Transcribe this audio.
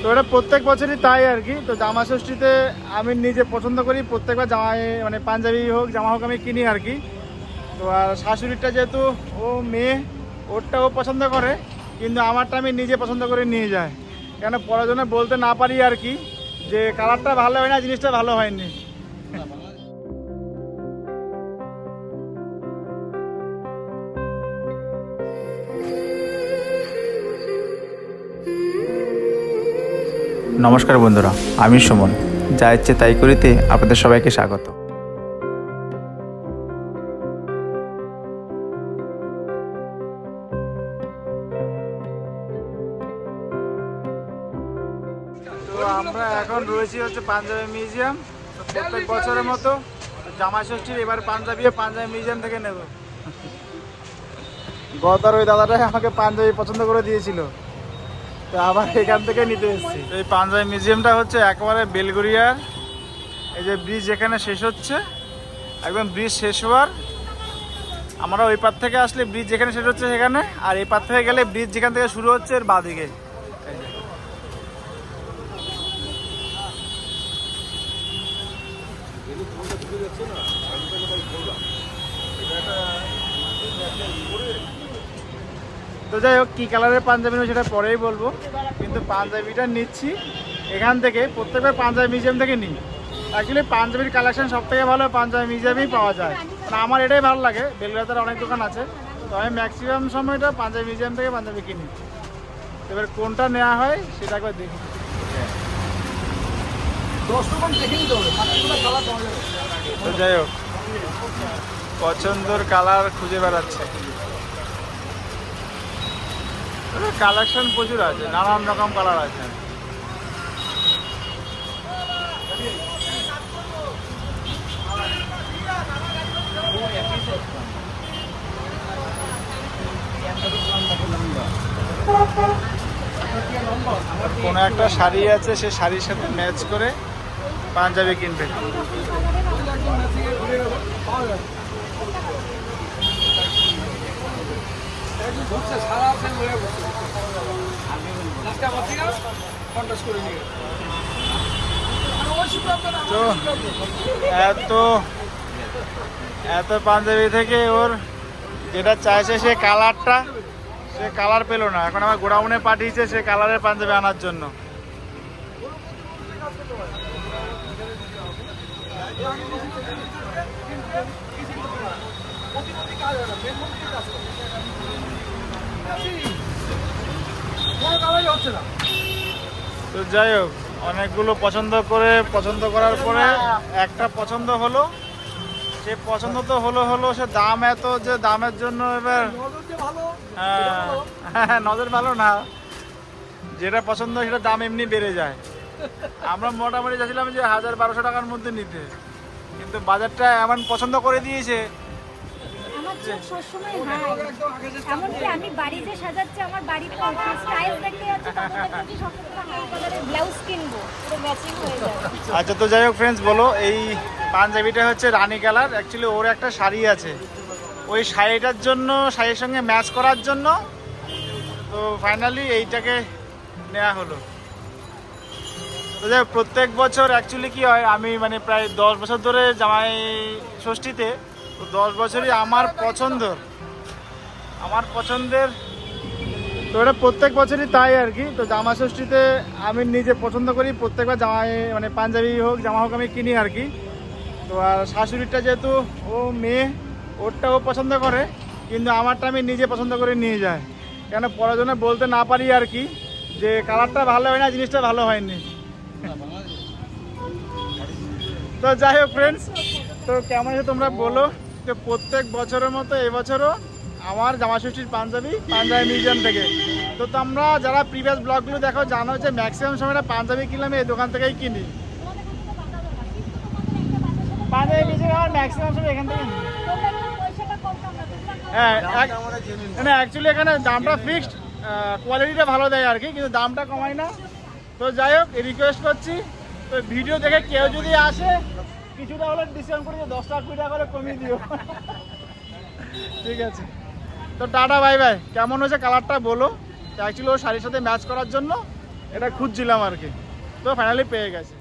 তো এটা প্রত্যেক বছরই তাই আর কি। তো জামা ষষ্ঠীতে আমি নিজে পছন্দ করি, প্রত্যেকবার জামাই মানে পাঞ্জাবি হোক, জামা হোক আমি কিনি আর কি। তো আর শাশুড়িটা যেহেতু, ও মেয়ে ওরটা ও পছন্দ করে, কিন্তু আমারটা আমি নিজে পছন্দ করে নিয়ে যাই কেন পরাজনে বলতে না পারি আর কি, যে কালারটা ভালো হয় না, জিনিসটা ভালো হয়নি। নমস্কার বন্ধুরা, আমি সুমন। যা ইচ্ছে তাই করিতে আপনাদের সবাইকে স্বাগত। তো আমরা এখন রয়েছি হচ্ছে পাঞ্জাবি মিউজিয়াম। প্রত্যেক বছরের মতো জামা ষষ্ঠীর এবার পাঞ্জাবি পাঞ্জাবি মিউজিয়াম থেকে নেব। গতার ওই দাদাটাই আমাকে পাঞ্জাবি পছন্দ করে দিয়েছিল। তো আবার এখান থেকে নিতে এসেছি। এই পাঞ্জাবি মিউজিয়ামটা হচ্ছে একেবারে বেলগুড়িয়ার। এই যে ব্রিজ যেখানে শেষ হচ্ছে। একদম ব্রিজ শেষ হওয়ার। আমরা ওই পার থেকে আসলে ব্রিজ যেখানে শেষ হচ্ছে সেখানে আর এই পার থেকে গেলে ব্রিজ যেখান থেকে শুরু হচ্ছে এর বাদিকে। এই যে। তো যাই হোক, কী কালারের পাঞ্জাবি নেব সেটা পরেই বলব। কিন্তু পাঞ্জাবিটা নিচ্ছি। এখান থেকে প্রত্যেকবার পাঞ্জাবি মিউজিয়াম থেকে নিই। অ্যাকচুয়ালি পাঞ্জাবির কালেকশন সব থেকে ভালো পাঞ্জাবি মিউজিয়ামেই পাওয়া যায়। মানে আমার এটাই ভালো লাগে। বেলগাতার অনেক দোকান আছে। তো আমি ম্যাক্সিমাম সময়টা পাঞ্জাবি মিউজিয়াম থেকে পাঞ্জাবি কিনি। এবার কোনটা নেওয়া হয় সেটা একবার দেখি। তো যাই হোক, পছন্দর কালার খুঁজে বেড়াচ্ছে। কালেকশন প্রচুর আছে, নানান রকম কালার আছে। কোনো একটা শাড়ি আছে, সে শাড়ির সাথে ম্যাচ করে পাঞ্জাবি কিনবে। তো এত এত পাঞ্জাবি থেকে ওর যেটা চাইছে সে কালারটা সে কালার পেল না। এখন আমার গোডাউনে পাঠিয়েছে সে কালারের পাঞ্জাবি আনার জন্য। তো যাই হোক অনেকগুলো পছন্দ করে পছন্দ করার পরে একটা পছন্দ হলো সে পছন্দ তো হলো হলো সে দাম এত যে দামের জন্য এবার হ্যাঁ হ্যাঁ, নজর ভালো না। যেটা পছন্দ সেটা দাম এমনি বেড়ে যায়। আমরা মোটামুটি চাইছিলাম যে হাজার বারোশো টাকার মধ্যে নিতে। কিন্তু বাজারটা এমন পছন্দ করে দিয়েছে আমার সবসময় হাই। এমনকি আমি বাড়ি যে সাজাচ্ছি আমার বাড়িতে স্টাইল দেখতে যাচ্ছি তখন দেখছি সবসময় হাই কালারের ব্লাউজ কিনবো। পুরো ম্যাচিং হয়ে যাবে আচ্ছা তো যাই হোক ফ্রেন্ডস বলো এই পাঞ্জাবিটা হচ্ছে রানী কালার। অ্যাকচুয়ালি ওর একটা শাড়ি আছে। ওই শাড়িটার জন্য শাড়ির সঙ্গে ম্যাচ করার জন্য তো ফাইনালি এইটাকে নেওয়া হলো। তো যাই হোক, প্রত্যেক বছর অ্যাকচুয়ালি কি হয় আমি মানে প্রায় দশ বছর ধরে জামাই ষষ্ঠীতে তো দশ বছরই আমার পছন্দ আমার পছন্দের তো এটা প্রত্যেক বছরই তাই আর কি। তো জামা ষষ্ঠীতে আমি নিজে পছন্দ করি, প্রত্যেকবার জামাই মানে পাঞ্জাবি হোক, জামা হোক আমি কিনি আর কি। তো আর শাশুড়িটা যেহেতু ও মেয়ে ওরটা ও পছন্দ করে, কিন্তু আমারটা আমি নিজে পছন্দ করে নিয়ে যাই কেন পড়াশোনা বলতে না পারি আর কি, যে কালারটা ভালো হয় না, জিনিসটা ভালো হয়নি। তো যাই হোক ফ্রেন্ডস তো কেমন আছে তোমরা বলো। তো প্রত্যেক বছরের মতো এবছরও আমার জামা ষষ্ঠীর পাঞ্জাবি পাঞ্জাবি মিউজিয়াম থেকে। তো তোমরা যারা প্রিভিয়াস ব্লগগুলো দেখো জানো যে ম্যাক্সিমাম সময়টা পাঞ্জাবি কিনলাম এই দোকান থেকেই কিনি। পাঞ্জাবি মিউজিয়াম আমার ম্যাক্সিমাম সময় এখান থেকে হ্যাঁ না অ্যাকচুয়ালি এখানে দামটা ফিক্সড কোয়ালিটিটা ভালো দেয় আর কি কিন্তু দামটা কমায় না। তো যাই হোক রিকোয়েস্ট করছি তো ভিডিও দেখে কেউ যদি আসে কিছুটা হলে ডিসকাউন্ট করে দশ টাকা কুড়ি টাকা করে কমিয়ে দিও। ঠিক আছে। তো টাটা বাই বাই কেমন হয়েছে কালারটা বলো। অ্যাকচুয়ালি ও শাড়ির সাথে ম্যাচ করার জন্য, এটা খুঁজছিলাম আর কি। তো ফাইনালি পেয়ে গেছে।